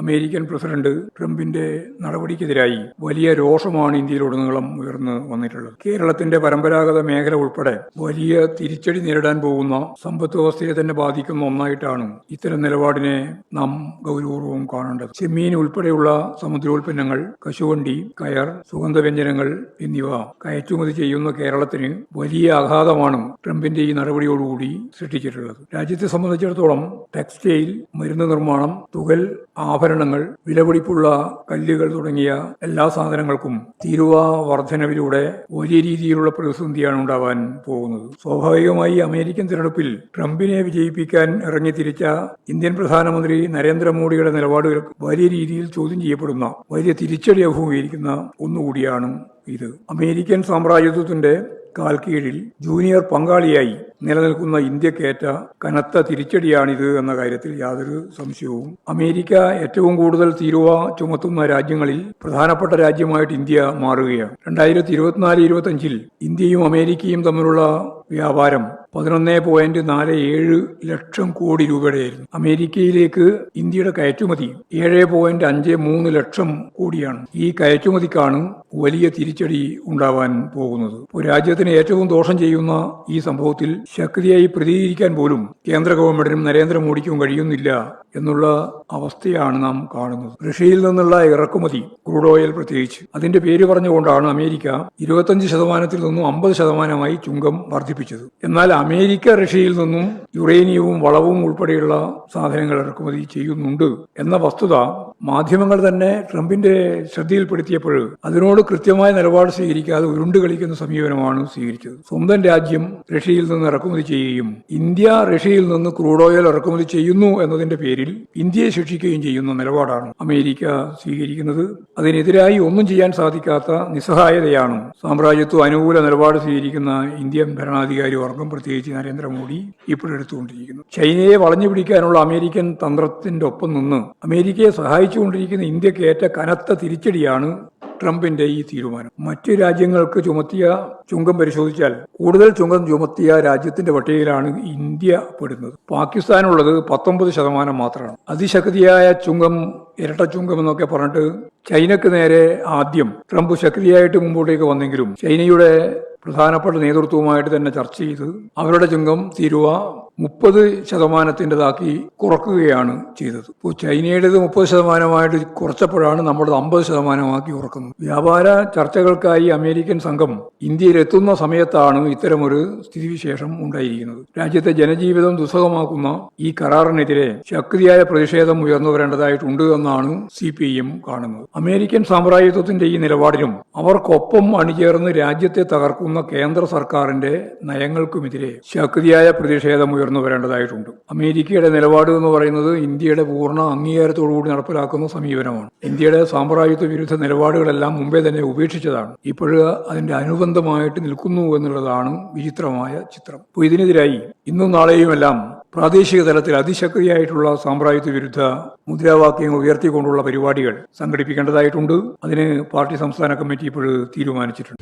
American president ട്രംപിന്റെ നടപടിക്കെതിരായി വലിയ രോഷമാണ് ഇന്ത്യയിലുടനീളം ഉയർന്നു വന്നിട്ടുള്ളത്. കേരളത്തിന്റെ പരമ്പരാഗത മേഖല ഉൾപ്പെടെ വലിയ തിരിച്ചടി നേരിടാൻ പോകുന്ന സമ്പദ് വ്യവസ്ഥയെ തന്നെ ബാധിക്കുന്ന ഒന്നായിട്ടാണ് ഇത്തരം നിലപാടിനെ നാം ഗൗരവപൂർവം കാണേണ്ടത്. ചെമ്മീൻ ഉൾപ്പെടെയുള്ള സമുദ്രോൽപ്പന്നങ്ങൾ കശുവണ്ടി കയർ സുഗന്ധവ്യഞ്ജനങ്ങൾ എന്നിവ കയറ്റുമതി ചെയ്യുന്ന കേരളത്തിന് വലിയ ആഘാതമാണ് ട്രംപിന്റെ ഈ നടപടിയോടുകൂടി സൃഷ്ടിച്ചിട്ടുള്ളത്. രാജ്യത്തെ സംബന്ധിച്ചിടത്തോളം ടെക്സ്റ്റൈൽ മരുന്ന് നിർമ്മാണം തുകൽ ആഭരണങ്ങൾ വിലപിടിപ്പുള്ള കല്ലുകൾ തുടങ്ങിയ എല്ലാ സാധനങ്ങൾക്കും തീരുവ വർധനവിലൂടെ വലിയ രീതിയിലുള്ള പ്രതിസന്ധിയാണ് ഉണ്ടാവാൻ പോകുന്നത്. സ്വാഭാവികമായി അമേരിക്കൻ തിരഞ്ഞെടുപ്പിൽ ട്രംപിനെ വിജയിപ്പിക്കാൻ ഇറങ്ങി തിരിച്ച ഇന്ത്യൻ പ്രധാനമന്ത്രി നരേന്ദ്രമോദിയുടെ നിലപാടുകൾ വലിയ രീതിയിൽ ചോദ്യം ചെയ്യപ്പെടുന്ന വലിയ തിരിച്ചടി അഭിമുഖീകരിക്കുന്ന ഒന്നുകൂടിയാണ് ഇത്. അമേരിക്കൻ സാമ്രാജ്യത്വത്തിന്റെ കാൽക്കീഴിൽ ജൂനിയർ പങ്കാളിയായി നിലനിൽക്കുന്ന ഇന്ത്യക്കേറ്റ കനത്ത തിരിച്ചടിയാണിത് എന്ന കാര്യത്തിൽ യാതൊരു സംശയവും. അമേരിക്ക ഏറ്റവും കൂടുതൽ തീരുവ ചുമത്തുന്ന രാജ്യങ്ങളിൽ പ്രധാനപ്പെട്ട രാജ്യമായിട്ട് ഇന്ത്യ മാറുകയാണ്. രണ്ടായിരത്തി ഇരുപത്തിനാല് ഇരുപത്തഞ്ചിൽ ഇന്ത്യയും അമേരിക്കയും തമ്മിലുള്ള വ്യാപാരം പതിനൊന്ന് പോയിന്റ് നാല് ഏഴ് ലക്ഷം കോടി രൂപയുടെയായിരുന്നു. അമേരിക്കയിലേക്ക് ഇന്ത്യയുടെ കയറ്റുമതി ഏഴ് പോയിന്റ് അഞ്ച് മൂന്ന് ലക്ഷം കോടിയാണ്. ഈ കയറ്റുമതിക്കാണ് വലിയ തിരിച്ചടി ഉണ്ടാവാൻ പോകുന്നത്. രാജ്യത്തിന് ഏറ്റവും ദോഷം ചെയ്യുന്ന ഈ സംഭവത്തിൽ ശക്തിയായി പ്രതികരിക്കാൻ പോലും കേന്ദ്ര ഗവൺമെന്റിനും നരേന്ദ്രമോദിക്കും കഴിയുന്നില്ല എന്നുള്ള അവസ്ഥയാണ് നാം കാണുന്നത്. റഷ്യയിൽ നിന്നുള്ള ഇറക്കുമതി ക്രൂഡ് ഓയിൽ പ്രത്യേകിച്ച്. അതിന്റെ പേര് പറഞ്ഞുകൊണ്ടാണ് അമേരിക്ക ഇരുപത്തഞ്ച് ശതമാനത്തിൽ നിന്നും അമ്പത് ശതമാനമായി ചുങ്കം വർദ്ധിപ്പിച്ചത്. എന്നാൽ അമേരിക്ക റഷ്യയിൽ നിന്നും യുറേനിയവും വളവും ഉൾപ്പെടെയുള്ള സാധനങ്ങൾ ഇറക്കുമതി ചെയ്യുന്നുണ്ട് എന്ന വസ്തുത മാധ്യമങ്ങൾ തന്നെ ട്രംപിന്റെ ശ്രദ്ധയിൽപ്പെടുത്തിയപ്പോൾ അതിനോട് കൃത്യമായ നിലപാട് സ്വീകരിക്കാതെ ഉരുണ്ട് കളിക്കുന്ന സമീപനമാണ് സ്വീകരിച്ചത്. സ്വന്തം രാജ്യം റഷ്യയിൽ നിന്ന് ഇറക്കുമതി ചെയ്യുകയും ഇന്ത്യ റഷ്യയിൽ നിന്ന് ക്രൂഡ് ഓയിൽ ഇറക്കുമതി ചെയ്യുന്നു എന്നതിന്റെ പേരിൽ ഇന്ത്യയെ ശിക്ഷിക്കുകയും ചെയ്യുന്ന നിലപാടാണ് അമേരിക്ക സ്വീകരിക്കുന്നത്. അതിനെതിരായി ഒന്നും ചെയ്യാൻ സാധിക്കാത്ത നിസ്സഹായതയാണ് സാമ്രാജ്യത്വ അനുകൂല നിലപാട് സ്വീകരിക്കുന്ന ഇന്ത്യൻ ഭരണാധികാരി വർഗം പ്രത്യേകിച്ച് നരേന്ദ്രമോദി ഇപ്പോഴെടുത്തുകൊണ്ടിരിക്കുന്നു ചൈനയെ വളഞ്ഞു പിടിക്കാനുള്ള അമേരിക്കൻ തന്ത്രത്തിന്റെ ഒപ്പം നിന്ന് അമേരിക്കയെ സഹായിച്ചുകൊണ്ടിരിക്കുന്ന ഇന്ത്യക്കേറ്റ കനത്ത തിരിച്ചടിയാണ് ട്രംപിന്റെ ഈ തീരുമാനം. മറ്റു രാജ്യങ്ങൾക്ക് ചുമത്തിയ ചുങ്കം പരിശോധിച്ചാൽ കൂടുതൽ ചുങ്കം ചുമത്തിയ രാജ്യത്തിന്റെ പട്ടികയിലാണ് ഇന്ത്യ പെടുന്നത്. പാകിസ്ഥാനുള്ളത് പത്തൊമ്പത് ശതമാനം മാത്രമാണ്. അതിശക്തിയായ ചുങ്കം ഇരട്ട ചുങ്കം എന്നൊക്കെ പറഞ്ഞിട്ട് ചൈനക്ക് നേരെ ആദ്യം ട്രംപ് ശക്തിയായിട്ട് മുമ്പോട്ടേക്ക് വന്നെങ്കിലും ചൈനയുടെ പ്രധാനപ്പെട്ട നേതൃത്വവുമായിട്ട് തന്നെ ചർച്ച ചെയ്ത് അവരുടെ ചുങ്കം തീരുവ മുപ്പത് ശതമാനത്തിന്റെതാക്കി കുറക്കുകയാണ് ചെയ്തത്. ഇപ്പോൾ ചൈനയുടേത് മുപ്പത് ശതമാനമായിട്ട് കുറച്ചപ്പോഴാണ് നമ്മുടെ അമ്പത് ശതമാനമാക്കി കുറക്കുന്നത്. വ്യാപാര ചർച്ചകൾക്കായി അമേരിക്കൻ സംഘം ഇന്ത്യയിൽ എത്തുന്ന സമയത്താണ് ഇത്തരമൊരു സ്ഥിതിവിശേഷം ഉണ്ടായിരിക്കുന്നത്. രാജ്യത്തെ ജനജീവിതം ദുസ്സഹമാക്കുന്ന ഈ കരാറിനെതിരെ ശക്തിയായ പ്രതിഷേധം ഉയർന്നു വരേണ്ടതായിട്ടുണ്ട് എന്നാണ് സി പി എം കാണുന്നത്. അമേരിക്കൻ സാമ്രാജ്യത്വത്തിന്റെ ഈ നിലപാടിനും അവർക്കൊപ്പം അണിചേർന്ന് രാജ്യത്തെ തകർക്കുന്ന കേന്ദ്ര സർക്കാരിന്റെ നയങ്ങൾക്കുമെതിരെ ശക്തിയായ പ്രതിഷേധം ഉയർന്നു വരേണ്ടതായിട്ടുണ്ട്. അമേരിക്കയുടെ നിലപാട് എന്ന് പറയുന്നത് ഇന്ത്യയുടെ പൂർണ അംഗീകാരത്തോടുകൂടി നടപ്പിലാക്കുന്ന സമീപനമാണ്. ഇന്ത്യയുടെ സാമ്രാജ്യത്വ വിരുദ്ധ നിലപാടുകളെല്ലാം മുമ്പേ തന്നെ ഉപേക്ഷിച്ചതാണ്. ഇപ്പോഴ് അതിന്റെ അനുബന്ധമായിട്ട് നിൽക്കുന്നു എന്നുള്ളതാണ് വിചിത്രമായ ചിത്രം. അപ്പോൾ ഇതിനെതിരായി ഇന്നും നാളെയുമെല്ലാം പ്രാദേശിക തലത്തിൽ അതിശക്തിയായിട്ടുള്ള സാമ്രാജ്യത്വ വിരുദ്ധ മുദ്രാവാക്യങ്ങൾ ഉയർത്തിക്കൊണ്ടുള്ള പരിപാടികൾ സംഘടിപ്പിക്കേണ്ടതായിട്ടുണ്ട്. അതിന് പാർട്ടി സംസ്ഥാന കമ്മിറ്റി ഇപ്പോൾ തീരുമാനിച്ചിട്ടുണ്ട്.